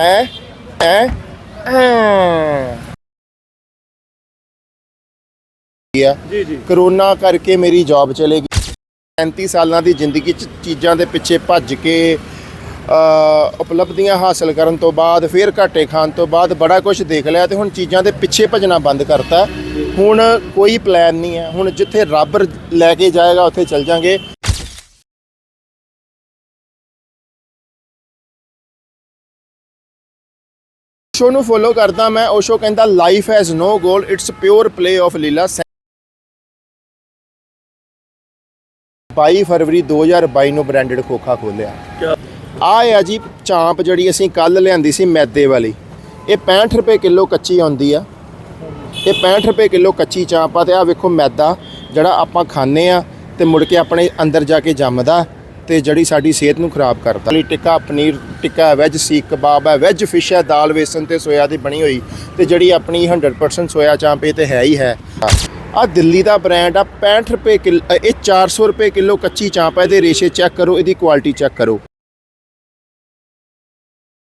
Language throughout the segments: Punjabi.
ਐ ਐ ਆ ਜੀ ਜੀ। ਕਰੋਨਾ ਕਰਕੇ ਮੇਰੀ ਜੌਬ ਚਲੇ ਗਈ। 35 ਸਾਲਾਂ ਦੀ ਜ਼ਿੰਦਗੀ ਚ ਚੀਜ਼ਾਂ ਦੇ ਪਿੱਛੇ ਭੱਜ ਕੇ ਅ, ਉਪਲਬਧੀਆਂ ਹਾਸਲ ਕਰਨ ਤੋਂ ਬਾਅਦ ਫਿਰ ਘਾਟੇ ਖਾਣ ਤੋਂ ਬਾਅਦ ਬੜਾ ਕੁਝ ਦੇਖ ਲਿਆ ਤੇ ਹੁਣ ਚੀਜ਼ਾਂ ਦੇ ਪਿੱਛੇ ਭੱਜਣਾ ਬੰਦ ਕਰਤਾ। ਹੁਣ ਕੋਈ ਪਲਾਨ ਨਹੀਂ ਹੈ। ਹੁਣ ਜਿੱਥੇ ਰੱਬ ਲੈ ਕੇ ਜਾਏਗਾ ਉੱਥੇ ਚੱਲ ਜਾਾਂਗੇ। ਓਸ਼ੋ ਨੂੰ ਫੋਲੋ ਕਰਦਾ ਮੈਂ ਓਸ਼ੋ ਕਹਿੰਦਾ life has no goal it's pure play of leela 22 ਫਰਵਰੀ 2022 ਨੂੰ ਬ੍ਰਾਂਡਡ ਖੋਖਾ ਖੋਲਿਆ। ਆ ਆ ਜੀ ਚਾਂਪ ਜਿਹੜੀ ਅਸੀਂ ਕੱਲ ਲਿਆਂਦੀ ਸੀ ਮੈਦੇ ਵਾਲੀ। ਇਹ 65 ਰੁਪਏ ਕਿਲੋ ਕੱਚੀ ਆਉਂਦੀ ਆ। ਇਹ 65 ਰੁਪਏ ਕਿਲੋ ਕੱਚੀ ਚਾਂਪ ਆ ਤੇ ਆ ਵੇਖੋ ਮੈਦਾ ਜਿਹੜਾ ਆਪਾਂ ਖਾਂਦੇ ਆ ਤੇ ਮੁੜ ਕੇ ਆਪਣੇ ਅੰਦਰ ਜਾ ਕੇ ਜੰਮਦਾ। ਤੇ ਜਿਹੜੀ ਸਾਡੀ ਸਿਹਤ ਨੂੰ ਖਰਾਬ ਕਰਦਾ। ਲਈ ਟਿੱਕਾ, ਪਨੀਰ ਟਿੱਕਾ ਹੈ ਵੈਜ ਸੀਖ ਕਬਾਬ ਹੈ ਵੈਜ ਫਿਸ਼ ਹੈ, ਦਾਲ, ਵੇਸਣ ਤੇ ਸੋਇਆ ਦੀ ਬਣੀ ਹੋਈ ਤੇ ਜਿਹੜੀ ਆਪਣੀ 100% ਸੋਇਆ ਚਾਂਪ ਇਹ ਤੇ ਹੈ ਹੀ ਹੈ। ਆ ਦਿੱਲੀ ਦਾ ਬ੍ਰਾਂਡ ਆ 65 ਰੁਪਏ ਕਿਲੋ, ਇਹ 400 ਰੁਪਏ ਕਿਲੋ ਕੱਚੀ ਚਾਂਪ ਹੈ, ਇਹਦੇ ਰੇਸ਼ੇ ਚੈੱਕ ਕਰੋ, ਇਹਦੀ ਕੁਆਲਿਟੀ ਚੈੱਕ ਕਰੋ।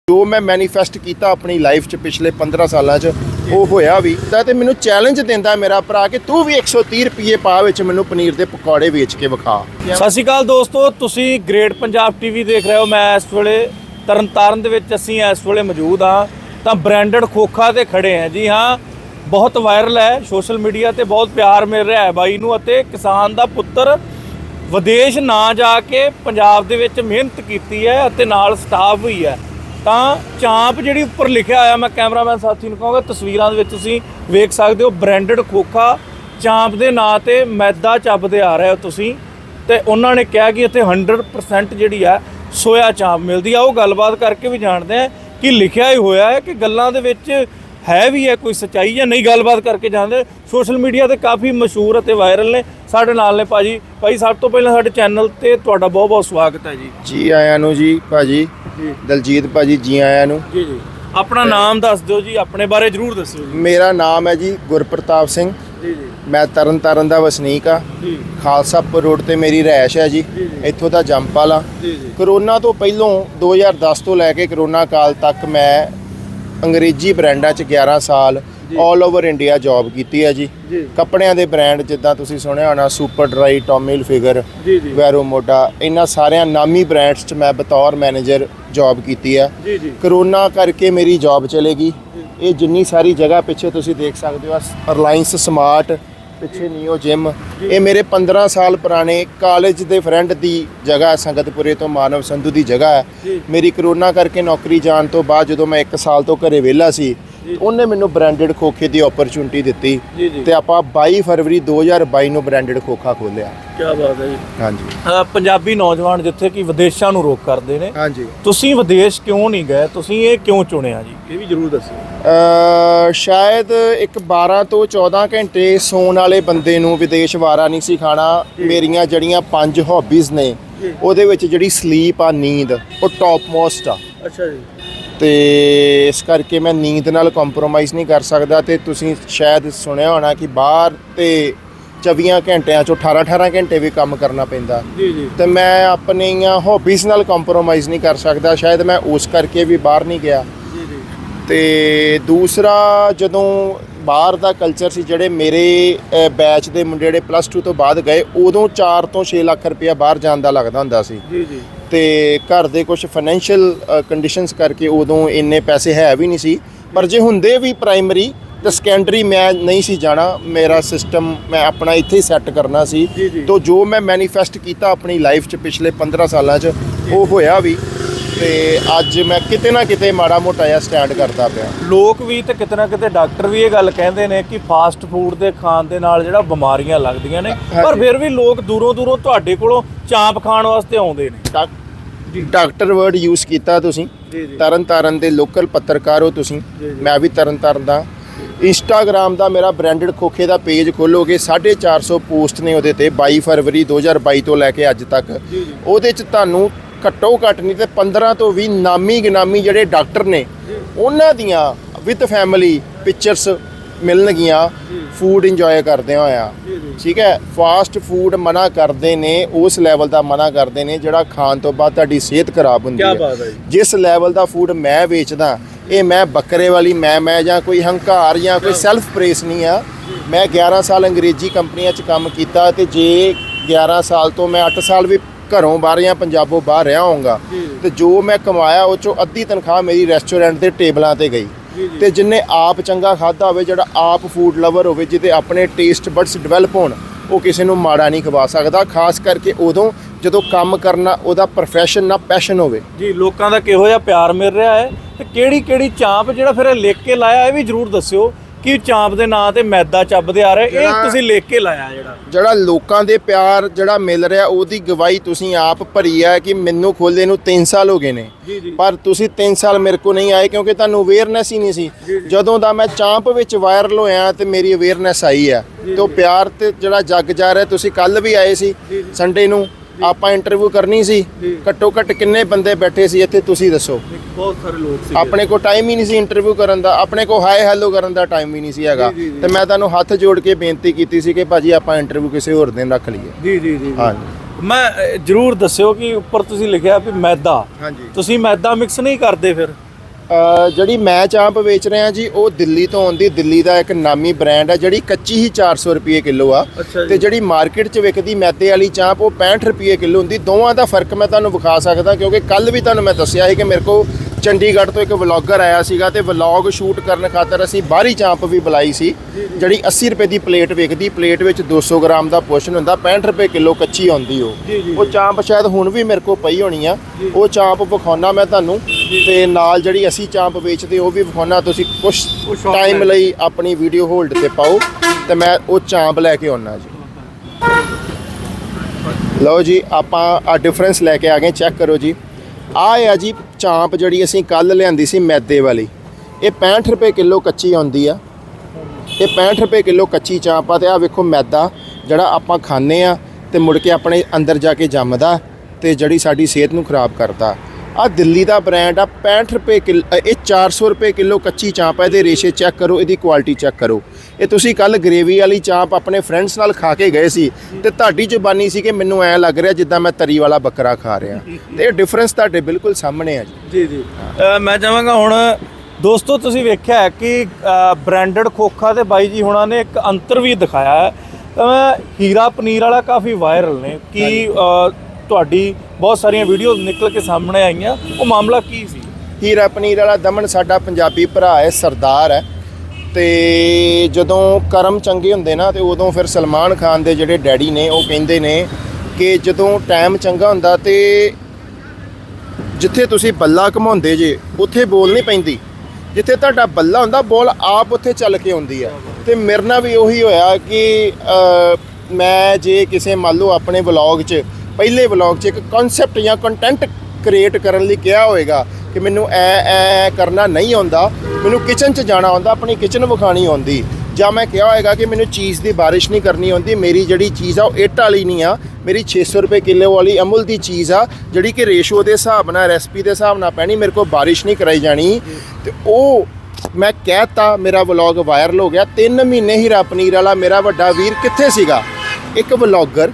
ਜੋ ਮੈਂ ਮੈਨੀਫੈਸਟ ਕੀਤਾ ਆਪਣੀ ਲਾਈਫ 'ਚ ਪਿਛਲੇ 15 ਸਾਲਾਂ 'ਚ, ਉਹ ਹੋਇਆ ਵੀ। ਤਾਂ ਤੇ ਮੈਨੂੰ ਚੈਲੰਜ ਦਿੰਦਾ ਮੇਰਾ ਭਰਾ ਕਿ ਤੂੰ ਵੀ 130 ਰੁਪਏ ਪਾ ਵਿੱਚ ਮੈਨੂੰ ਪਨੀਰ ਦੇ ਪਕੌੜੇ ਵੇਚ ਕੇ ਵਿਖਾ। ਸਤਿ ਸ਼੍ਰੀ ਅਕਾਲ ਦੋਸਤੋ, ਤੁਸੀਂ ਗ੍ਰੇਟ ਪੰਜਾਬ ਟੀਵੀ ਦੇਖ ਰਹੇ ਹੋ। ਮੈਂ ਇਸ ਵੇਲੇ ਤਰਨਤਾਰਨ ਦੇ ਵਿੱਚ, ਅਸੀਂ ਇਸ ਵੇਲੇ ਮੌਜੂਦ ਹਾਂ। ਤਾਂ ਬ੍ਰਾਂਡਡ ਖੋਖਾ ਤੇ ਖੜੇ ਹਾਂ ਜੀ, ਹਾਂ। ਬਹੁਤ ਵਾਇਰਲ ਹੈ ਸੋਸ਼ਲ ਮੀਡੀਆ ਤੇ ਬਹੁਤ ਪਿਆਰ ਮਿਲ ਰਿਹਾ ਹੈ ਬਾਈ ਨੂੰ ਅਤੇ ਕਿਸਾਨ ਦਾ ਪੁੱਤਰ ਵਿਦੇਸ਼ ਨਾ ਜਾ ਕੇ ਪੰਜਾਬ ਦੇ ਵਿੱਚ ਮਿਹਨਤ ਕੀਤੀ ਹੈ ਅਤੇ ਨਾਲ ਸਟਾਫ ਵੀ ਹੈ। ਤਾਂ ਚਾਂਪ ਜਿਹੜੀ ਉੱਪਰ ਲਿਖਿਆ ਹੋਇਆ, ਮੈਂ ਕੈਮਰਾਮੈਨ ਸਾਥੀ ਨੂੰ ਕਹਾਂਗਾ, ਤਸਵੀਰਾਂ ਦੇ ਵਿੱਚ ਤੁਸੀਂ ਵੇਖ ਸਕਦੇ ਹੋ ਬ੍ਰਾਂਡਡ ਖੋਖਾ ਚਾਂਪ ਦੇ ਨਾਂ ਤੇ ਮੈਦਾ ਚੱਬਦੇ ਆ ਰਹੇ ਹੋ ਤੁਸੀਂ। ਤੇ ਉਹਨਾਂ ਨੇ ਕਿਹਾ ਕਿ ਇੱਥੇ 100% ਜਿਹੜੀ ਆ, ਸੋਇਆ ਚਾਂਪ ਮਿਲਦੀ ਆ। ਉਹ ਗੱਲਬਾਤ ਕਰਕੇ ਵੀ ਜਾਣਦੇ ਆ ਕਿ ਲਿਖਿਆ ਹੀ ਹੋਇਆ ਹੈ ਕਿ ਗੱਲਾਂ ਦੇ ਵਿੱਚ ਹੈ ਵੀ ਹੈ ਕੋਈ ਸਚਾਈ ਜਾਂ ਨਹੀਂ ਗੱਲਬਾਤ ਕਰਕੇ ਜਾਂਦੇ। ਸੋਸ਼ਲ ਮੀਡੀਆ ਤੇ ਕਾਫੀ ਮਸ਼ਹੂਰ ਅਤੇ ਵਾਇਰਲ ਨੇ। ਸਾਡੇ ਨਾਲ ਨੇ ਭਾਜੀ। ਭਾਈ ਸਭ ਤੋਂ ਪਹਿਲਾਂ ਸਾਡੇ ਚੈਨਲ ਤੇ ਤੁਹਾਡਾ ਬਹੁਤ ਬਹੁਤ ਸਵਾਗਤ ਹੈ ਜੀ। ਜੀ ਆਇਆਂ ਨੂੰ ਜੀ ਭਾਜੀ। ਦਲਜੀਤ ਭਾਜੀ ਜੀ ਆਇਆਂ ਨੂੰ। ਜੀ ਜੀ। ਆਪਣਾ ਨਾਮ ਦੱਸ ਦਿਓ ਜੀ ਆਪਣੇ ਬਾਰੇ ਜਰੂਰ ਦੱਸਿਓ ਜੀ। ਮੇਰਾ ਨਾਮ ਹੈ ਜੀ ਗੁਰਪ੍ਰਤਾਪ ਸਿੰਘ। ਜੀ ਜੀ। ਮੈਂ ਤਰਨਤਾਰਨ ਦਾ ਵਸਨੀਕ ਆ ਜੀ। ਖਾਲਸਾਪੁਰ ਰੋਡ ਤੇ ਮੇਰੀ ਰਹਿਸ਼ ਹੈ ਜੀ। ਇੱਥੋਂ ਦਾ ਜੰਮਪਲ ਆ ਜੀ ਜੀ। ਕਰੋਨਾ ਤੋਂ ਪਹਿਲਾਂ 2010 ਤੋਂ ਲੈ ਕੇ ਕਰੋਨਾ ਕਾਲ ਤੱਕ ਮੈਂ ਅੰਗਰੇਜ਼ੀ ਬ੍ਰਾਂਡਾਂ 'ਚ 11 ਸਾਲ 올 ਓਵਰ ਇੰਡੀਆ ਜੌਬ ਕੀਤੀ ਹੈ ਜੀ। ਕੱਪੜਿਆਂ ਦੇ ਬ੍ਰਾਂਡ ਜਿੱਦਾਂ ਤੁਸੀਂ ਸੁਣਿਆ ਹੋਣਾ Superdry Tommy Hilfiger Vero Moda ਇਹਨਾਂ ਸਾਰਿਆਂ ਨਾਮੀ ਬ੍ਰਾਂਡਸ 'ਚ ਮੈਂ ਬਤੌਰ ਮੈਨੇਜਰ ਜੌਬ ਕੀਤੀ ਜੀ ਕਰੋਨਾ ਕਰਕੇ ਮੇਰੀ ਜੌਬ ਚਲੇਗੀ। ਇਹ ਜਿੰਨੀ ਸਾਰੀ ਜਗ੍ਹਾ ਪਿੱਛੇ ਤੁਸੀਂ ਦੇਖ ਸਕਦੇ ਹੋ ਅਰਲਾਈਨਸ ਸਮਾਰਟ ਪਿੱਛੇ ਨੀਓ ਜਿਮ ਇਹ ਮੇਰੇ 15 ਸਾਲ ਪੁਰਾਣੇ ਕਾਲਜ ਦੇ ਫਰੈਂਡ ਦੀ ਜਗ੍ਹਾ ਸੰਗਤਪੁਰੇ ਤੋਂ ਮਾਨਵ ਸੰਧੂ ਦੀ ਜਗ੍ਹਾ ਹੈ। ਮੇਰੀ ਕਰੋਨਾ ਕਰਕੇ ਨੌਕਰੀ ਜਾਣ ਤੋਂ ਬਾਅਦ ਜਦੋਂ ਮੈਂ 1 ਸਾਲ ਤੋਂ ਘਰੇ ਵਿਹਲਾ ਸੀ ਉਹਨੇ ਮੈਨੂੰ ਬ੍ਰਾਂਡਡ ਖੋਖੇ ਦੀ ਓਪਰਚੁਨਿਟੀ ਦਿੱਤੀ ਤੇ ਆਪਾਂ 22 ਫਰਵਰੀ 2022 ਨੂੰ ਬ੍ਰਾਂਡਡ ਖੋਖਾ ਖੋਲਿਆ। ਕੀ ਬਾਤ ਹੈ ਜੀ। ਹਾਂਜੀ। ਪੰਜਾਬੀ ਨੌਜਵਾਨ ਜਿੱਥੇ ਕਿ ਵਿਦੇਸ਼ਾਂ ਨੂੰ ਰੋਕ ਕਰਦੇ ਨੇ। ਹਾਂਜੀ। ਤੁਸੀਂ ਵਿਦੇਸ਼ ਕਿਉਂ ਨਹੀਂ ਗਏ? ਤੁਸੀਂ ਇਹ ਕਿਉਂ ਚੁਣਿਆ ਜੀ? ਇਹ ਵੀ ਜਰੂਰ ਦੱਸਿਓ। ਅ ਸ਼ਾਇਦ ਇੱਕ 12 ਤੋਂ 14 ਘੰਟੇ ਸੌਣ ਵਾਲੇ ਬੰਦੇ ਨੂੰ ਵਿਦੇਸ਼ ਵਾਰਾ ਨਹੀਂ ਸੀ ਖਾਣਾ। ਮੇਰੀਆਂ ਜਿਹੜੀਆਂ ਪੰਜ ਹੌਬੀਜ਼ ਨੇ ਉਹਦੇ ਵਿੱਚ ਜਿਹੜੀ ਸਲੀਪ ਆ ਨੀਂਦ ਉਹ ਟੌਪ ਮੋਸਟ ਆ। ਅੱਛਾ ਜੀ। ਤੇ ਇਸ ਕਰਕੇ ਮੈਂ ਨੀਂਦ ਨਾਲ ਕੰਪਰੋਮਾਈਜ਼ ਨਹੀਂ ਕਰ ਸਕਦਾ ਤੇ ਤੁਸੀਂ ਸ਼ਾਇਦ ਸੁਣਿਆ ਹੋਣਾ ਕਿ ਬਾਹਰ ਤੇ 24 ਘੰਟਿਆਂ ਚੋਂ 18 18 ਘੰਟੇ ਵੀ ਕੰਮ ਕਰਨਾ ਪੈਂਦਾ। ਜੀ ਜੀ। ਤੇ ਮੈਂ ਆਪਣੀਆਂ ਹੌਬੀਜ਼ ਨਾਲ ਕੰਪਰੋਮਾਈਜ਼ ਨਹੀਂ ਕਰ ਸਕਦਾ ਸ਼ਾਇਦ ਮੈਂ ਉਸ ਕਰਕੇ ਵੀ ਬਾਹਰ ਨਹੀਂ ਗਿਆ। ਜੀ ਜੀ। ਤੇ ਦੂਸਰਾ ਜਦੋਂ ਬਾਹਰ ਦਾ ਕਲਚਰ ਸੀ ਜਿਹੜੇ ਮੇਰੇ ਬੈਚ ਦੇ ਮੁੰਡੇ ਜਿਹੜੇ ਪਲੱਸ 2 ਤੋਂ ਬਾਅਦ ਗਏ ਉਦੋਂ 4 ਤੋਂ 6 ਲੱਖ ਰੁਪਇਆ ਬਾਹਰ ਜਾਣ ਦਾ ਲੱਗਦਾ ਹੁੰਦਾ ਸੀ। ਜੀ ਜੀ। ਤੇ ਘਰ ਦੇ ਕੁਝ ਫਾਈਨੈਂਸ਼ੀਅਲ ਕੰਡੀਸ਼ਨਸ ਕਰਕੇ ਉਦੋਂ ਇੰਨੇ ਪੈਸੇ ਹੈ ਵੀ ਨਹੀਂ ਸੀ। ਪਰ ਜੇ ਹੁੰਦੇ ਵੀ ਪ੍ਰਾਇਮਰੀ ਤੇ ਸੈਕੰਡਰੀ ਮੈਂ ਨਹੀਂ ਸੀ ਜਾਣਾ। ਮੇਰਾ ਸਿਸਟਮ ਮੈਂ ਆਪਣਾ ਇੱਥੇ ਹੀ ਸੈੱਟ ਕਰਨਾ ਸੀ। ਤੋਂ ਜੋ ਮੈਂ ਮੈਨੀਫੈਸਟ ਕੀਤਾ ਆਪਣੀ ਲਾਈਫ 'ਚ ਪਿਛਲੇ 15 ਸਾਲਾਂ 'ਚ ਉਹ ਹੋਇਆ ਵੀ। ਤੇ ਅੱਜ ਮੈਂ ਕਿਤੇ ਨਾ ਕਿਤੇ ਮਾੜਾ ਮੋਟਾ ਜਿਹਾ ਸਟੈਂਡ ਕਰਦਾ ਪਿਆ। ਲੋਕ ਵੀ ਤੇ ਕਿਤੇ ਨਾ ਕਿਤੇ ਡਾਕਟਰ ਵੀ ਇਹ ਗੱਲ ਕਹਿੰਦੇ ਨੇ ਕਿ ਫਾਸਟ ਫੂਡ ਦੇ ਖਾਣ ਦੇ ਨਾਲ ਜਿਹੜਾ ਬਿਮਾਰੀਆਂ ਲੱਗਦੀਆਂ ਨੇ। ਪਰ। ਫਿਰ ਵੀ ਲੋਕ ਦੂਰੋਂ ਦੂਰੋਂ ਤੁਹਾਡੇ ਕੋਲੋਂ ਚਾਂਪ ਖਾਣ ਵਾਸਤੇ ਆਉਂਦੇ ਨੇ। ਡਾਕਟਰ ਵਰਡ ਯੂਜ਼ ਕੀਤਾ ਤੁਸੀਂ। ਤਰਨ ਤਾਰਨ ਦੇ ਲੋਕਲ ਪੱਤਰਕਾਰ ਹੋ ਤੁਸੀਂ। ਮੈਂ ਵੀ ਤਰਨ ਤਾਰਨ ਦਾ ਇੰਸਟਾਗ੍ਰam ਦਾ ਮੇਰਾ ਬ੍ਰਾਂਡਡ ਖੋਖੇ ਦਾ ਪੇਜ ਖੋਲੋਗੇ 450 ਪੋਸਟ ਨੇ ਉਹਦੇ ਤੇ 22 ਫਰਵਰੀ 2022 ਤੋਂ ਲੈ ਕੇ ਅੱਜ ਤੱਕ। ਉਹਦੇ ਚ ਤੁਹਾਨੂੰ ਘੱਟੋ ਘੱਟ ਨਹੀਂ ਤੇ 15 ਤੋਂ 20 ਨਾਮੀ ਗਿਨਾਮੀ ਜਿਹੜੇ ਡਾਕਟਰ ਨੇ ਉਹਨਾਂ ਦੀਆਂ ਵਿਦ ਫੈਮਿਲੀ ਪਿਕਚਰਸ ਮਿਲਣਗੀਆਂ ਫੂਡ ਇੰਜੋਏ ਕਰਦੇ ਹੋਇਆ। ਠੀਕ ਹੈ? ਫਾਸਟ ਫੂਡ ਮਨਾ ਕਰਦੇ ਨੇ ਉਸ ਲੈਵਲ ਦਾ ਮਨਾ ਕਰਦੇ ਨੇ ਜਿਹੜਾ ਖਾਣ ਤੋਂ ਬਾਅਦ ਤੁਹਾਡੀ ਸਿਹਤ ਖਰਾਬ ਹੁੰਦੀ ਹੈ। ਜਿਸ ਲੈਵਲ ਦਾ ਫੂਡ ਮੈਂ ਵੇਚਦਾ ਇਹ ਮੈਂ ਬੱਕਰੇ ਵਾਲੀ ਮੈਂ ਮੈਂ ਜਾਂ ਕੋਈ ਹੰਕਾਰ ਜਾਂ ਕੋਈ ਸੈਲਫ ਪ੍ਰੇਸ ਨਹੀਂ ਆ। ਮੈਂ 11 ਸਾਲ ਅੰਗਰੇਜ਼ੀ ਕੰਪਨੀਆਂ 'ਚ ਕੰਮ ਕੀਤਾ ਤੇ ਜੇ 11 ਸਾਲ ਤੋਂ ਮੈਂ 8 ਸਾਲ ਵੀ ਘਰੋਂ ਬਾਹਰ ਜਾਂ ਪੰਜਾਬੋਂ ਬਾਹਰ ਰਿਹਾ ਹੋਊਗਾ। ਤੇ ਜੋ ਮੈਂ ਕਮਾਇਆ ਉਹ ਚੋਂ ਅੱਧੀ ਤਨਖਾਹ ਮੇਰੀ ਰੈਸਟੋਰੈਂਟ ਦੇ ਟੇਬਲਾਂ ਤੇ ਗਈ। ਤੇ ਜਿੰਨੇ ਆਪ ਚੰਗਾ ਖਾਦਾ ਹੋਵੇ ਜਿਹੜਾ ਆਪ ਫੂਡ ਲਵਰ ਹੋਵੇ ਜਿਹਦੇ ਆਪਣੇ ਟੇਸਟ ਬਡਸ ਡਿਵੈਲਪ ਹੋਣ ਉਹ ਕਿਸੇ ਨੂੰ ਮਾੜਾ ਨਹੀਂ ਖਵਾ ਸਕਦਾ। ਖਾਸ ਕਰਕੇ ਉਦੋਂ ਜਦੋਂ ਕੰਮ ਕਰਨਾ ਉਹਦਾ ਪ੍ਰੋਫੈਸ਼ਨ ਨਾ ਪੈਸ਼ਨ ਹੋਵੇ। ਜੀ ਲੋਕਾਂ ਦਾ ਕਿਹੋ ਜਿਹਾ ਪਿਆਰ ਮਿਲ ਰਿਹਾ ਹੈ ਤੇ ਕਿਹੜੀ ਕਿਹੜੀ ਚਾਂਪ ਜਿਹੜਾ ਫਿਰ ਇਹ ਲਿਖ ਕੇ ਲਾਇਆ ਇਹ ਵੀ ਜਰੂਰ ਦੱਸਿਓ। ਕਿ ਚਾਂਪ ਦੇ ਨਾਂ ਤੇ ਮੈਦਾ ਚੱਬਦੇ ਆ ਰਿਹਾ। ਇਹ ਜਿਹੜਾ- ਤੁਸੀਂ ਲਿਖ ਕੇ ਲਾਇਆ ਜਿਹੜਾ। ਜਿਹੜਾ ਲੋਕਾਂ ਦੇ ਪਿਆਰ ਜਿਹੜਾ ਮਿਲ ਰਿਹਾ ਉਹਦੀ ਗਵਾਹੀ ਤੁਸੀਂ ਆਪ ਭਰੀ ਹੈ ਕਿ ਮੈਨੂੰ ਖੋਲੇ ਨੂੰ 3 ਸਾਲ ਹੋ ਗਏ ਨੇ। ਜੀ ਜੀ। ਪਰ ਤੁਸੀਂ 3 ਸਾਲ ਮੇਰੇ ਕੋ ਨਹੀਂ ਆਏ ਕਿਉਂਕਿ ਤੁਹਾਨੂੰ ਅਵੇਅਰਨੈਸ ਹੀ ਨਹੀਂ ਸੀ। ਜਦੋਂ ਦਾ ਮੈਂ ਚਾਂਪ ਵਿੱਚ ਵਾਇਰਲ ਹੋਇਆ ਤੇ ਮੇਰੀ ਅਵੇਅਰਨੈਸ ਆਈ ਹੈ। ਤੇ ਉਹ ਪਿਆਰ ਤੇ ਜਿਹੜਾ ਜੱਗ ਜਾ ਰਿਹਾ ਤੁਸੀਂ ਕੱਲ ਵੀ ਆਏ ਸੀ ਸੰਡੇ ਨੂੰ। ਆਪਾਂ ਇੰਟਰਵਿਊ ਕਰਨੀ ਸੀ। ਘੱਟੋ ਘੱਟ ਕਿੰਨੇ ਬੰਦੇ ਬੈਠੇ ਸੀ ਇੱਥੇ ਤੁਸੀਂ ਦੱਸੋ? ਬਹੁਤ ਸਾਰੇ ਲੋਕ ਸੀ ਆਪਣੇ ਕੋ ਟਾਈਮ ਹੀ ਨਹੀਂ ਸੀ ਇੰਟਰਵਿਊ ਕਰਨ ਦਾ ਆਪਣੇ ਕੋ ਹਾਈ ਹੈਲੋ ਕਰਨ ਦਾ ਟਾਈਮ ਹੀ ਨਹੀਂ ਸੀ ਹੈਗਾ। ਤੇ ਮੈਂ ਤੁਹਾਨੂੰ ਹੱਥ ਜੋੜ ਕੇ ਬੇਨਤੀ ਕੀਤੀ ਸੀ ਕਿ ਭਾਜੀ ਆਪਾਂ ਇੰਟਰਵਿਊ ਕਿਸੇ ਹੋਰ ਦਿਨ ਰੱਖ ਲਈਏ। ਜੀ ਜੀ ਜੀ ਹਾਂਜੀ। ਮੈਂ ਜਰੂਰ ਦੱਸਿਓ ਕਿ ਉੱਪਰ ਤੁਸੀਂ ਲਿਖਿਆ ਵੀ ਮੈਦਾ। ਹਾਂਜੀ। ਤੁਸੀਂ ਮੈਦਾ ਮਿਕਸ ਨਹੀਂ ਕਰਦੇ ਫਿਰ? ਜਿਹੜੀ ਮੈਂ ਚਾਂਪ ਵੇਚ ਰਿਹਾ ਜੀ ਉਹ ਦਿੱਲੀ ਤੋਂ ਆਉਂਦੀ ਦਿੱਲੀ ਦਾ ਇੱਕ ਨਾਮੀ ਬ੍ਰਾਂਡ ਹੈ ਜਿਹੜੀ ਕੱਚੀ ਹੀ 400 ਰੁਪਏ ਕਿਲੋ ਆ। ਤੇ ਜਿਹੜੀ ਮਾਰਕੀਟ 'ਚ ਵਿਕਦੀ ਮੈਦੇ ਵਾਲੀ ਚਾਂਪ ਉਹ 65 ਰੁਪਏ ਕਿਲੋ ਹੁੰਦੀ। ਦੋਵਾਂ ਦਾ ਫ਼ਰਕ ਮੈਂ ਤੁਹਾਨੂੰ ਵਿਖਾ ਸਕਦਾ ਕਿਉਂਕਿ ਕੱਲ ਵੀ ਤੁਹਾਨੂੰ ਮੈਂ ਦੱਸਿਆ ਸੀ ਕਿ ਮੇਰੇ ਕੋਲ ਚੰਡੀਗੜ੍ਹ ਤੋਂ ਇੱਕ ਵਲੌਗਰ ਆਇਆ ਸੀਗਾ ਤੇ ਵਲੌਗ ਸ਼ੂਟ ਕਰਨ ਖਾਤਰ ਅਸੀਂ ਬਾਹਰੀ ਚਾਂਪ ਵੀ ਬੁਲਾਈ ਸੀ ਜਿਹੜੀ 80 ਰੁਪਏ ਦੀ ਪਲੇਟ ਵਿਕਦੀ ਪਲੇਟ ਵਿੱਚ 200 ਗ੍ਰਾਮ ਦਾ ਪੋਰਸ਼ਨ ਹੁੰਦਾ 65 ਰੁਪਏ ਕਿਲੋ ਕੱਚੀ ਆਉਂਦੀ ਉਹ। ਉਹ ਚਾਂਪ ਸ਼ਾਇਦ ਹੁਣ ਵੀ ਮੇਰੇ ਕੋਲ ਪਈ ਹੋਣੀ ਆ। ਉਹ ਚਾਂਪ ਵਿਖਾਉਣਾ ਮੈਂ ਤੁਹਾਨੂੰ ਤੇ ਨਾਲ ਜਿਹੜੀ ਅਸੀਂ ਚਾਂਪ ਵੇਚਦੇ ਉਹ ਵੀ ਵਿਖਾਉਣਾ ਤੁਸੀਂ ਕੁਝ ਸ਼ੌਕ ਟਾਈਮ। ਲਈ ਆਪਣੀ ਵੀਡੀਓ ਹੋਲਡ ਤੇ ਪਾਓ ਤੇ ਮੈਂ ਉਹ ਚਾਂਪ ਲੈ ਕੇ ਆਉਣਾ ਜੀ। ਲਓ ਜੀ ਆਪਾਂ ਆ ਡਿਫਰੈਂਸ ਲੈ ਕੇ ਆ ਗਏ ਚੈੱਕ ਕਰੋ ਜੀ। ਆ ਆ ਜੀ ਚਾਂਪ ਜਿਹੜੀ ਅਸੀਂ ਕੱਲ ਲਿਆਂਦੀ ਸੀ ਮੈਦੇ ਵਾਲੀ। ਇਹ 65 ਰੁਪਏ ਕਿਲੋ ਕੱਚੀ ਆਉਂਦੀ ਆ। ਇਹ 65 ਰੁਪਏ ਕਿਲੋ ਕੱਚੀ ਚਾਂਪ ਆ ਤੇ ਆ ਵੇਖੋ ਮੈਦਾ ਜਿਹੜਾ ਆਪਾਂ ਖਾਂਦੇ ਆ ਤੇ ਮੁੜ ਕੇ ਆਪਣੇ ਅੰਦਰ ਜਾ ਕੇ ਜੰਮਦਾ ਤੇ ਜਿਹੜੀ ਸਾਡੀ ਸਿਹਤ ਨੂੰ ਖਰਾਬ ਕਰਦਾ। ਆ ਦਿੱਲੀ ਦਾ ਬ੍ਰਾਂਡ ਆ 65 ਰੁਪਏ ਕਿਲੋ ਇਹ 400 ਰੁਪਏ ਕਿਲੋ ਕੱਚੀ ਚਾਂਪ ਆ ਇਹਦੇ ਰੇਸ਼ੇ ਚੈੱਕ ਕਰੋ ਇਹਦੀ ਕੁਆਲਿਟੀ ਚੈੱਕ ਕਰੋ। ਇਹ ਤੁਸੀਂ ਕੱਲ ਗ੍ਰੇਵੀ ਵਾਲੀ ਚਾਂਪ ਆਪਣੇ ਫਰੈਂਡਸ ਨਾਲ ਖਾ ਕੇ ਗਏ ਸੀ ਤੇ ਤੁਹਾਡੀ ਜ਼ੁਬਾਨੀ ਸੀ ਕਿ ਮੈਨੂੰ ਐ ਲੱਗ ਰਿਹਾ ਜਿੱਦਾਂ ਮੈਂ ਤਰੀ ਵਾਲਾ ਬੱਕਰਾ ਖਾ ਰਿਹਾ। ਤੇ ਇਹ ਡਿਫਰੈਂਸ ਤੁਹਾਡੇ ਬਿਲਕੁਲ ਸਾਹਮਣੇ ਆ ਜੀ। ਜੀ ਜੀ। ਮੈਂ ਚਾਹਾਂਗਾ ਹੁਣ ਦੋਸਤੋ ਤੁਸੀਂ ਵੇਖਿਆ ਹੈ ਕਿ ਬ੍ਰਾਂਡਡ ਖੋਖਾ ਤੇ ਬਾਈ ਜੀ ਹੁਣਾਂ ਨੇ ਇੱਕ ਅੰਤਰ ਵੀ ਦਿਖਾਇਆ ਹੈ। ਤਾਂ ਹੀਰਾ ਪਨੀਰ ਵਾਲਾ ਕਾਫੀ ਵਾਇਰਲ ਨੇ ਕਿ ਤੁਹਾਡੀ ਬਹੁਤ ਸਾਰੀਆਂ ਵੀਡੀਓਜ਼ ਨਿਕਲ ਕੇ ਸਾਹਮਣੇ ਆਈਆਂ। ਉਹ ਮਾਮਲਾ ਕੀ ਸੀ? ਹੀਰਾ ਪਨੀਰ ਵਾਲਾ ਦਮਨ ਸਾਡਾ ਪੰਜਾਬੀ ਭਰਾ ਹੈ, ਸਰਦਾਰ ਹੈ। ਤੇ ਜਦੋਂ ਕਰਮ ਚੰਗੇ ਹੁੰਦੇ ਨਾ, ਤੇ ਉਦੋਂ ਫਿਰ ਸਲਮਾਨ ਖਾਨ ਦੇ ਜਿਹੜੇ ਡੈਡੀ ਨੇ, ਉਹ ਕਹਿੰਦੇ ਨੇ ਕਿ ਜਦੋਂ ਟਾਈਮ ਚੰਗਾ ਹੁੰਦਾ ਤੇ ਜਿੱਥੇ ਤੁਸੀਂ ਬੱਲਾ ਘਮਾਉਂਦੇ ਜੇ, ਉੱਥੇ ਬੋਲ ਨਹੀਂ ਪੈਂਦੀ। ਜਿੱਥੇ ਤੁਹਾਡਾ ਬੱਲਾ ਹੁੰਦਾ, ਬੋਲ ਆਪ ਉੱਥੇ ਚੱਲ ਕੇ ਆਉਂਦੀ ਹੈ। ਤੇ ਮੇਰੇ ਨਾਲ ਵੀ ਉਹੀ ਹੋਇਆ ਕਿ ਮੈਂ ਜੇ ਕਿਸੇ, ਮੰਨ ਲਓ ਆਪਣੇ ਵਲੌਗ 'ਚ ਪਹਿਲੇ ਵਲੌਗ 'ਚ ਇੱਕ ਕਨਸੈਪਟ ਜਾਂ ਕੰਟੈਂਟ ਕ੍ਰੀਏਟ ਕਰਨ ਲਈ ਕਿਹਾ ਹੋਵੇਗਾ ਕਿ ਮੈਨੂੰ ਐ ਐ ਕਰਨਾ ਨਹੀਂ ਆਉਂਦਾ। ਮੈਨੂੰ ਕਿਚਨ 'ਚ ਜਾਣਾ ਆਉਂਦਾ, ਆਪਣੀ ਕਿਚਨ ਵਿਖਾਣੀ ਆਉਂਦੀ। ਜਾਂ ਮੈਂ ਕਿਹਾ ਹੋਏਗਾ ਕਿ ਮੈਨੂੰ ਚੀਜ਼ ਦੀ ਬਾਰਿਸ਼ ਨਹੀਂ ਕਰਨੀ ਆਉਂਦੀ, ਮੇਰੀ ਜਿਹੜੀ ਚੀਜ਼ ਆ ਉਹ ਇੱਟ ਵਾਲੀ ਨਹੀਂ ਆ। ਮੇਰੀ 600 ਰੁਪਏ ਕਿਲੋ ਵਾਲੀ ਅਮੁਲ ਦੀ ਚੀਜ਼ ਆ, ਜਿਹੜੀ ਕਿ ਰੇਸ਼ੋ ਦੇ ਹਿਸਾਬ ਨਾਲ ਰੈਸਪੀ ਦੇ ਹਿਸਾਬ ਨਾਲ ਪੈਣੀ, ਮੇਰੇ ਕੋਲ ਬਾਰਿਸ਼ ਨਹੀਂ ਕਰਾਈ ਜਾਣੀ। ਤੇ ਉਹ ਮੈਂ ਕਹਿਤਾ, ਮੇਰਾ ਵਲੌਗ ਵਾਇਰਲ ਹੋ ਗਿਆ। 3 ਮਹੀਨੇ ਹੀਰਾ ਪਨੀਰ ਵਾਲਾ ਮੇਰਾ ਵੱਡਾ ਵੀਰ ਕਿੱਥੇ ਸੀਗਾ? ਇੱਕ ਵਲੌਗਰ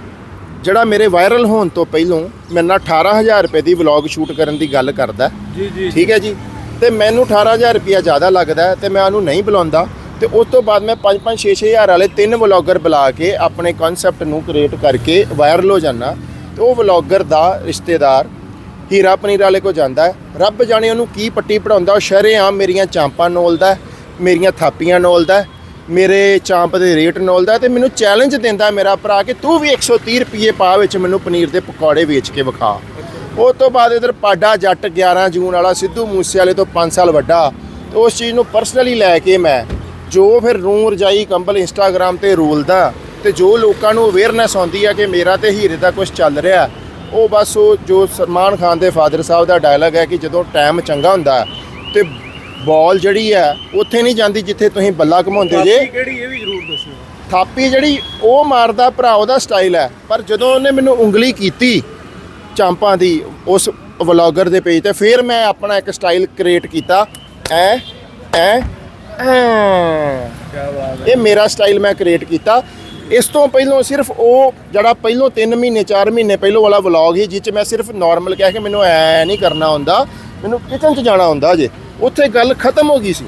ਜਿਹੜਾ ਮੇਰੇ ਵਾਇਰਲ ਹੋਣ ਤੋਂ ਪਹਿਲੋਂ ਮੇਰੇ ਨਾਲ 18000 ਰੁਪਏ ਦੀ ਵਲੌਗ ਸ਼ੂਟ ਕਰਨ ਦੀ ਗੱਲ ਕਰਦਾ ਜੀ ਜੀ ਠੀਕ ਹੈ ਜੀ? ਤੇ ਮੈਨੂੰ 18000 ਰੁਪਿਆ ਜ਼ਿਆਦਾ ਲੱਗਦਾ ਤੇ ਮੈਂ ਉਹਨੂੰ ਨਹੀਂ ਬੁਲਾਉਂਦਾ। ਤੇ ਉਸ ਤੋਂ ਬਾਅਦ ਮੈਂ 5-5 6-6000 ਵਾਲੇ ਤਿੰਨ ਵਲੌਗਰ ਬੁਲਾ ਕੇ ਆਪਣੇ ਕਨਸੈਪਟ ਨੂੰ ਕ੍ਰੀਏਟ ਕਰਕੇ ਵਾਇਰਲ ਹੋ ਜਾਣਾ ਤੇ ਉਹ ਵਲੌਗਰ ਦਾ ਰਿਸ਼ਤੇਦਾਰ ਹੀਰਾ ਪਨੀਰ ਵਾਲੇ ਕੋ ਜਾਂਦਾ ਹੈ। ਰੱਬ ਜਾਣੇ ਉਹਨੂੰ ਕੀ ਪੱਟੀ ਪੜਾਉਂਦਾ ਉਹ ਸ਼ਰੇਆਮ ਮੇਰੀਆਂ ਚਾਂਪਾਂ ਨੋਲਦਾ ਮੇਰੀਆਂ ਥਾਪੀਆਂ ਨੋਲਦਾ ਮੇਰੇ ਚਾਂਪ ਦੇ ਰੇਟ ਨੋਲਦਾ ਹੈ ਤੇ ਮੈਨੂੰ ਚੈਲੰਜ ਦਿੰਦਾ ਮੇਰਾ ਭਰਾ ਕਿ ਤੂੰ ਵੀ 130 ਰੁਪਏ ਪਾ ਵਿੱਚ ਮੈਨੂੰ ਪਨੀਰ ਦੇ ਪਕੌੜੇ ਵੇਚ ਕੇ ਵਿਖਾ। ਉਸ ਤੋਂ ਬਾਅਦ ਇਧਰ ਪਾਡਾ ਜੱਟ 11 ਜੂਨ ਵਾਲਾ ਸਿੱਧੂ ਮੂਸੇ ਵਾਲੇ ਤੋਂ 5 ਸਾਲ ਵੱਡਾ। ਤੇ ਉਸ ਚੀਜ਼ ਨੂੰ ਪਰਸਨਲੀ ਲੈ ਕੇ ਮੈਂ ਜੋ ਫਿਰ ਰੂਮ ਰਜਾਈ ਕੰਬਲ ਇੰਸਟਾਗ੍ਰam ਤੇ ਰੋਲਦਾ ਤੇ ਜੋ ਲੋਕਾਂ ਨੂੰ ਅਵੇਅਰਨੈਸ ਆਉਂਦੀ ਆ ਕਿ ਮੇਰਾ ਤੇ ਹੀਰੇ ਦਾ ਕੁਝ ਚੱਲ ਰਿਹਾ, ਉਹ ਬਸ ਉਹ ਜੋ ਸਲਮਾਨ ਖਾਨ ਦੇ ਫਾਦਰ ਸਾਹਿਬ ਦਾ ਡਾਇਲੌਗ ਹੈ ਕਿ ਜਦੋਂ ਟਾਈਮ ਚੰਗਾ ਹੁੰਦਾ ਤੇ ਬਾਲ ਜਿਹੜੀ ਹੈ ਉੱਥੇ ਨਹੀਂ ਜਾਂਦੀ ਜਿੱਥੇ ਤੁਸੀਂ ਬੱਲਾ ਘਮਾਉਂਦੇ ਜੇ। ਕਿਹੜੀ ਇਹ ਵੀ ਜ਼ਰੂਰ ਦੱਸਿਓ। ਥਾਪੀ ਜਿਹੜੀ ਉਹ ਮਾਰਦਾ ਭਰਾ ਉਹਦਾ ਸਟਾਈਲ ਹੈ। ਪਰ ਜਦੋਂ ਉਹਨੇ ਮੈਨੂੰ ਉਂਗਲੀ ਕੀਤੀ ਚਾਂਪਾਂ ਦੀ ਉਸ ਵਲੌਗਰ ਦੇ ਪੇਜ ਤੇ ਫਿਰ ਮੈਂ ਆਪਣਾ ਇੱਕ ਸਟਾਈਲ ਕ੍ਰੀਏਟ ਕੀਤਾ। ਐ ਐ ਐਂ। ਕੀ ਬਾਤ ਇਹ ਮੇਰਾ ਸਟਾਈਲ ਮੈਂ ਕ੍ਰੀਏਟ ਕੀਤਾ। ਇਸ ਤੋਂ ਪਹਿਲਾਂ ਸਿਰਫ ਉਹ ਜਿਹੜਾ ਪਹਿਲੋਂ 3 ਮਹੀਨੇ 4 ਮਹੀਨੇ ਪਹਿਲੋਂ ਵਾਲਾ ਵਲੌਗ ਸੀ, ਜਿਹ 'ਚ ਮੈਂ ਸਿਰਫ ਨਾਰਮਲ ਕਹਿ ਕੇ ਮੈਨੂੰ ਐ ਨਹੀਂ ਕਰਨਾ ਹੁੰਦਾ, ਮੈਨੂੰ ਕਿਚਨ 'ਚ ਜਾਣਾ ਹੁੰਦਾ ਜੇ। ਉੱਥੇ ਗੱਲ ਖਤਮ ਹੋ ਗਈ ਸੀ।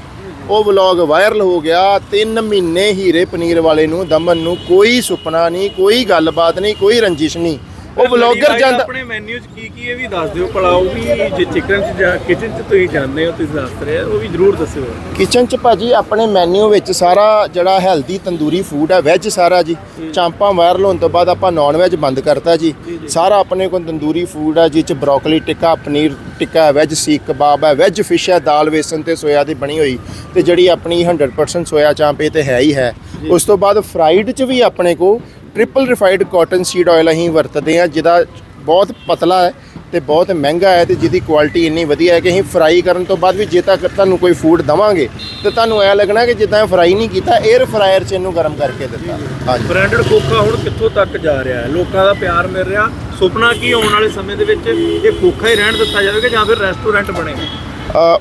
ਉਹ ਵਲੌਗ ਵਾਇਰਲ ਹੋ ਗਿਆ 3 ਮਹੀਨੇ ਹੀਰੇ ਪਨੀਰ ਵਾਲੇ ਨੂੰ ਦਮਨ ਨੂੰ ਕੋਈ ਸੁਪਨਾ ਨਹੀਂ, ਕੋਈ ਗੱਲਬਾਤ ਨਹੀਂ, ਕੋਈ ਰੰਜਿਸ਼ ਨਹੀਂ। ਉਹ ਵਲੌਗਰ ਜਾਂਦਾ ਆਪਣੇ ਮੈਨੂ 'ਚ ਕੀ ਕੀ ਇਹ ਵੀ ਦੱਸ ਦਿਓ ਭਲਾ ਉਹ ਵੀ ਜੇ ਚਿਕਨ 'ਚ ਜਾਂ ਕਿਚਨ 'ਚ ਤੁਸੀਂ ਜਾਂਦੇ ਹੋ ਤੁਸੀਂ ਦੱਸ ਰਹੇ ਹੋ ਉਹ ਵੀ ਜ਼ਰੂਰ ਦੱਸਿਓ। ਕਿਚਨ ਚ ਭਾਜੀ ਆਪਣੇ ਮੈਨੂ ਵਿੱਚ ਸਾਰਾ ਜਿਹੜਾ ਹੈਲਦੀ ਤੰਦੂਰੀ ਫੂਡ ਹੈ ਵੈਜ ਸਾਰਾ ਜੀ। ਚਾਂਪਾਂ ਵਾਇਰਲ ਹੋਣ ਤੋਂ ਬਾਅਦ ਆਪਾਂ ਨਾਨ ਵੈਜ ਬੰਦ ਕਰਤਾ ਜੀ। ਸਾਰਾ ਆਪਣੇ ਕੋਲ ਤੰਦੂਰੀ ਫੂਡ ਹੈ ਜਿਹ ਚ ਬਰੋਕਲੀ ਟਿੱਕਾ ਪਨੀਰ ਟਿੱਕਾ ਹੈ ਵੈਜ ਸੀਖ ਕਬਾਬ ਹੈ ਵੈਜ ਫਿਸ਼ ਹੈ ਦਾਲ ਵੇਸਨ ਤੇ ਸੋਇਆ ਦੀ ਬਣੀ ਹੋਈ। ਤੇ ਜਿਹੜੀ ਆਪਣੀ 100% ਸੋਇਆ ਚਾਂਪ ਇਹ ਤੇ ਹੈ ਹੀ ਹੈ। ਉਸ ਤੋਂ ਬਾਅਦ ਫਰਾਈਡ ਚ ਵੀ ਆਪਣੇ ਕੋ triple refined cotton seed oil ਅਸੀਂ ਵਰਤਦੇ ਆ ਜਿਹਦਾ ਬਹੁਤ ਪਤਲਾ ਹੈ ਤੇ ਬਹੁਤ ਮਹਿੰਗਾ ਹੈ ਤੇ ਜਿਹਦੀ ਕੁਆਲਿਟੀ ਇੰਨੀ ਵਧੀਆ ਹੈ ਕਿ ਅਸੀਂ ਫਰਾਈ ਕਰਨ ਤੋਂ ਬਾਅਦ ਵੀ ਜੇ ਤੱਕ ਤੁਹਾਨੂੰ ਕੋਈ ਫੂਡ ਦਵਾਂਗੇ, ਤੇ ਤੁਹਾਨੂੰ ਐ ਲੱਗਣਾ ਕਿ ਜਿੱਦਾਂ ਫਰਾਈ ਨਹੀਂ ਕੀਤਾ 에ਅਰ ਫਰਾਇਰ 'ਚ ਇਹਨੂੰ ਗਰਮ ਕਰਕੇ ਦਿੱਤਾ। ਹਾਂਜੀ। ਬ੍ਰਾਂਡਡ ਖੋਖਾ ਹੁਣ ਕਿੱਥੋਂ ਤੱਕ ਜਾ ਰਿਹਾ ਹੈ? ਲੋਕਾਂ ਦਾ ਪਿਆਰ ਮਿਲ ਰਿਹਾ। ਸੁਪਨਾ ਕੀ ਆਉਣ ਵਾਲੇ ਸਮੇਂ ਦੇ ਵਿੱਚ ਇਹ ਖੋਖਾ ਹੀ ਰਹਿਣ ਦਿੱਤਾ ਜਾਵੇਗਾ ਜਾਂ ਫਿਰ ਰੈਸਟੋਰੈਂਟ ਬਣੇਗਾ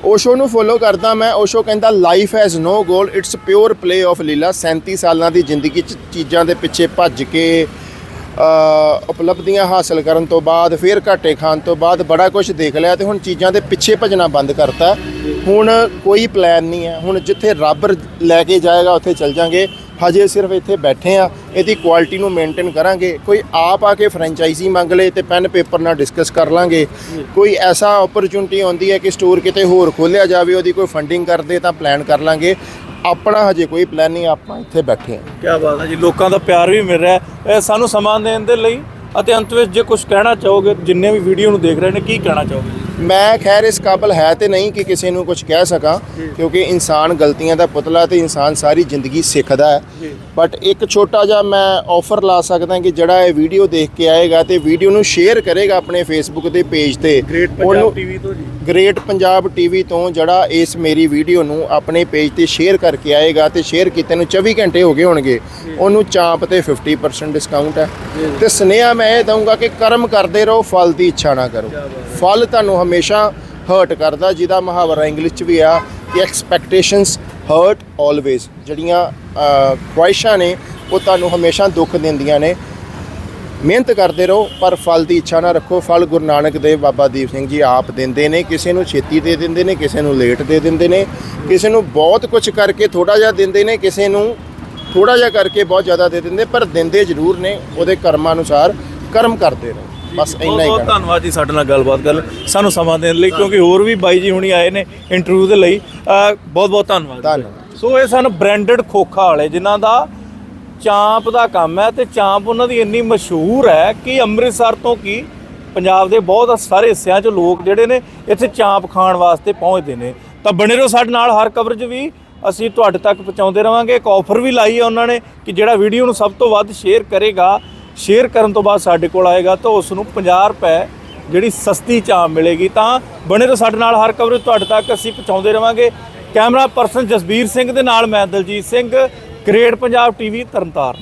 ਓਸ਼ੋ ਨੂੰ ਫੋਲੋ ਕਰਦਾ ਮੈਂ ਓਸ਼ੋ ਕਹਿੰਦਾ life has no goal it's pure play of leela 37 ਸਾਲਾਂ ਦੀ ਜ਼ਿੰਦਗੀ 'ਚ ਚੀਜ਼ਾਂ ਦੇ ਪਿੱਛੇ ਭੱਜ ਕੇ ਉਪਲਬਧੀਆਂ ਹਾਸਲ ਕਰਨ ਤੋਂ ਬਾਅਦ, ਫਿਰ ਘਾਟੇ ਖਾਣ ਤੋਂ ਬਾਅਦ ਬੜਾ ਕੁਝ ਦੇਖ ਲਿਆ ਤੇ ਹੁਣ ਚੀਜ਼ਾਂ ਦੇ ਪਿੱਛੇ ਭੱਜਣਾ ਬੰਦ ਕਰਤਾ। ਹੁਣ ਕੋਈ ਪਲਾਨ ਨਹੀਂ ਹੈ। ਹੁਣ ਜਿੱਥੇ ਰੱਬ ਲੈ ਕੇ ਜਾਏਗਾ, ਉੱਥੇ ਚੱਲ ਜਾਾਂਗੇ। ਹਜੇ ਸਿਰਫ ਇੱਥੇ ਬੈਠੇ ਆ ਇਹਦੀ ਕੁਆਲਿਟੀ ਨੂੰ ਮੇਨਟੇਨ ਕਰਾਂਗੇ। ਕੋਈ ਆਪ ਆ ਕੇ ਫਰੈਂਚਾਈਜ਼ੀ ਮੰਗ ਲੇ ਤੇ ਪੈਨ ਪੇਪਰ ਨਾਲ ਡਿਸਕਸ ਕਰ ਲਾਂਗੇ। ਕੋਈ ਐਸਾ ਓਪਰਚੁਨਿਟੀ ਆਉਂਦੀ ਹੈ ਕਿ ਸਟੋਰ ਕਿਤੇ ਹੋਰ ਖੋਲਿਆ ਜਾਵੇ ਉਹਦੀ ਕੋਈ ਫੰਡਿੰਗ ਕਰਦੇ ਤਾਂ ਪਲਾਨ ਕਰ ਲਾਂਗੇ। ਆਪਣਾ ਹਜੇ ਕੋਈ ਪਲਾਨ ਨਹੀਂ ਆਪਾਂ ਇੱਥੇ ਬੈਠੇ ਹਾਂ ਕੀ ਬਾਤ ਹੈ ਜੀ ਲੋਕਾਂ ਦਾ ਪਿਆਰ ਵੀ ਮਿਲ ਰਿਹਾ ਹੈ। ਇਹ ਸਾਨੂੰ ਸਮਾਂ ਦੇਣ ਦੇ ਲਈ ਅਤੇ ਅੰਤ ਵਿੱਚ ਜੇ ਕੁਝ ਕਹਿਣਾ ਚਾਹੋਗੇ ਜਿੰਨੇ ਵੀ ਵੀਡੀਓ ਨੂੰ ਦੇਖ ਰਹੇ ਨੇ ਕੀ ਕਹਿਣਾ ਚਾਹੋਗੇ ਮੈਂ ਖੈਰ ਇਸ ਕਾਬਲ ਹੈ ਤੇ ਨਹੀਂ ਕਿ ਕਿਸੇ ਨੂੰ ਕੁਝ ਕਹਿ ਸਕਾਂ ਕਿਉਂਕਿ ਇਨਸਾਨ ਗਲਤੀਆਂ ਦਾ ਪੁਤਲਾ ਤੇ ਇਨਸਾਨ ਸਾਰੀ ਜ਼ਿੰਦਗੀ ਸਿੱਖਦਾ ਹੈ। ਬਟ ਇੱਕ ਛੋਟਾ ਜਿਹਾ ਮੈਂ ਆਫਰ ਲਾ ਸਕਦਾ ਕਿ ਜਿਹੜਾ ਇਹ ਵੀਡੀਓ ਦੇਖ ਕੇ ਆਏਗਾ ਤੇ ਵੀਡੀਓ ਨੂੰ ਸ਼ੇਅਰ ਕਰੇਗਾ ਆਪਣੇ ਫੇਸਬੁੱਕ ਦੇ ਪੇਜ ਤੇ। ਗ੍ਰੇਟ ਪੰਜਾਬ ਟੀਵੀ ਤੋਂ ਜੀ। ਗ੍ਰੇਟ ਪੰਜਾਬ ਟੀਵੀ ਤੋਂ ਜਿਹੜਾ ਇਸ ਮੇਰੀ ਵੀਡੀਓ ਨੂੰ ਆਪਣੇ ਪੇਜ ਤੇ ਸ਼ੇਅਰ ਕਰਕੇ ਆਏਗਾ ਤੇ ਸ਼ੇਅਰ ਕੀਤੇ ਨੂੰ 24 ਘੰਟੇ ਹੋ ਗਏ ਹੋਣਗੇ। ਉਹਨੂੰ ਚਾਂਪ ਤੇ 50% ਡਿਸਕਾਊਂਟ ਹੈ। ਤੇ ਸਨੇਹਾ ਮੈਂ ਇਹ ਦਊਂਗਾ ਕਿ ਕਰਮ ਕਰਦੇ ਰਹੋ ਫਲ ਦੀ ਇੱਛਾ ਨਾ ਕਰੋ। ਫਲ ਤੁਹਾਨੂੰ ਹਮੇਸ਼ਾ ਹਰਟ ਕਰਦਾ ਜਿਹਦਾ ਮੁਹਾਵਰਾ ਇੰਗਲਿਸ਼ ਚ ਵੀ ਆ ਕਿ ਐਕਸਪੈਕਟੇਸ਼ਨਸ ਹਰਟ ਆਲਵੇਜ਼ ਜਿਹੜੀਆਂ ਅਹ, ਖੁਆਇਸ਼ਾਂ ਨੇ ਉਹ ਤੁਹਾਨੂੰ ਹਮੇਸ਼ਾ ਦੁੱਖ ਦਿੰਦੀਆਂ ਨੇ। ਮਿਹਨਤ ਕਰਦੇ ਰਹੋ ਪਰ ਫਲ ਦੀ ਇੱਛਾ ਨਾ ਰੱਖੋ। ਫਲ ਗੁਰੂ ਨਾਨਕ ਦੇਵ ਬਾਬਾ ਦੀਪ ਸਿੰਘ ਜੀ ਆਪ ਦਿੰਦੇ ਨੇ ਕਿਸੇ ਨੂੰ ਛੇਤੀ ਦੇ ਦਿੰਦੇ ਨੇ ਕਿਸੇ ਨੂੰ ਲੇਟ ਦੇ ਦਿੰਦੇ ਨੇ ਕਿਸੇ ਨੂੰ ਬਹੁਤ ਕੁਝ ਕਰਕੇ ਥੋੜਾ ਜਿਹਾ ਦਿੰਦੇ ਨੇ ਕਿਸੇ ਨੂੰ ਥੋੜਾ ਜਿਹਾ ਕਰਕੇ ਬਹੁਤ ਜ਼ਿਆਦਾ ਦੇ ਦਿੰਦੇ ਪਰ ਦਿੰਦੇ ਜ਼ਰੂਰ ਨੇ ਉਹਦੇ ਕਰਮਾਂ ਅਨੁਸਾਰ ਕਰਮ ਕਰਦੇ ਰਹੋ। ਬਸ ਇੰਨਾ ਹੀ ਬਹੁਤ ਕਹਿਣਾ। ਧੰਨਵਾਦ ਜੀ ਸਾਡੇ ਨਾਲ ਗੱਲਬਾਤ ਕਰਨ ਸਾਨੂੰ ਸਮਾਂ ਦੇਣ ਲਈ ਕਿਉਂਕਿ ਹੋਰ ਵੀ ਬਾਈ ਜੀ ਹੁਣੀ ਆਏ ਨੇ ਇੰਟਰਵਿਊ ਦੇ ਲਈ। ਬਹੁਤ ਬਹੁਤ ਧੰਨਵਾਦ ਧੰਨਵਾਦ। ਸੋ ਇਹ ਸਨ ਬ੍ਰਾਂਡਡ ਖੋਖਾ ਵਾਲੇ ਜਿਨ੍ਹਾਂ ਦਾ ਚਾਂਪ ਦਾ ਕੰਮ ਹੈ ਤੇ ਚਾਂਪ ਉਹਨਾਂ ਦੀ ਇੰਨੀ ਮਸ਼ਹੂਰ ਹੈ ਕਿ ਅੰਮ੍ਰਿਤਸਰ ਤੋਂ ਕੀ ਪੰਜਾਬ ਦੇ ਬਹੁਤ ਸਾਰੇ ਹਿੱਸਿਆਂ 'ਚ ਲੋਕ ਜਿਹੜੇ ਨੇ ਇੱਥੇ ਚਾਂਪ ਖਾਣ ਵਾਸਤੇ ਪਹੁੰਚਦੇ ਨੇ। ਤਾਂ ਬਣੇ ਰਹੋ ਸਾਡੇ ਨਾਲ ਹਰ ਕਵਰੇਜ ਵੀ ਅਸੀਂ ਤੁਹਾਡੇ ਤੱਕ ਪਹੁੰਚਾਉਂਦੇ ਰਵਾਂਗੇ। ਇੱਕ ਆਫਰ ਵੀ ਲਾਈ ਹੈ ਉਹਨਾਂ ਨੇ ਕਿ ਜਿਹੜਾ ਵੀਡੀਓ ਨੂੰ ਸਭ ਤੋਂ ਵੱਧ ਸ਼ੇਅਰ ਕਰੇਗਾ ਸ਼ੇਅਰ ਕਰਨ ਤੋਂ ਬਾਅਦ ਸਾਡੇ ਕੋਲ ਆਏਗਾ ਤਾਂ ਉਸ ਨੂੰ 50 ਰੁਪਏ ਜਿਹੜੀ ਸਸਤੀ ਚਾਂਪ ਮਿਲੇਗੀ। ਤਾਂ ਬਣੇ ਰਹੋ ਸਾਡੇ ਨਾਲ, ਹਰ ਕਵਰੇਜ ਤੁਹਾਡੇ ਤੱਕ ਅਸੀਂ ਪਹੁੰਚਾਉਂਦੇ ਰਵਾਂਗੇ। ਕੈਮਰਾ ਪਰਸਨ ਜਸਬੀਰ ਸਿੰਘ ਦੇ ਨਾਲ ਮੈਂ ਦਲਜੀਤ ਸਿੰਘ, ਗ੍ਰੇਟ ਪੰਜਾਬ ਟੀਵੀ ਤਰਨਤਾਰਨ।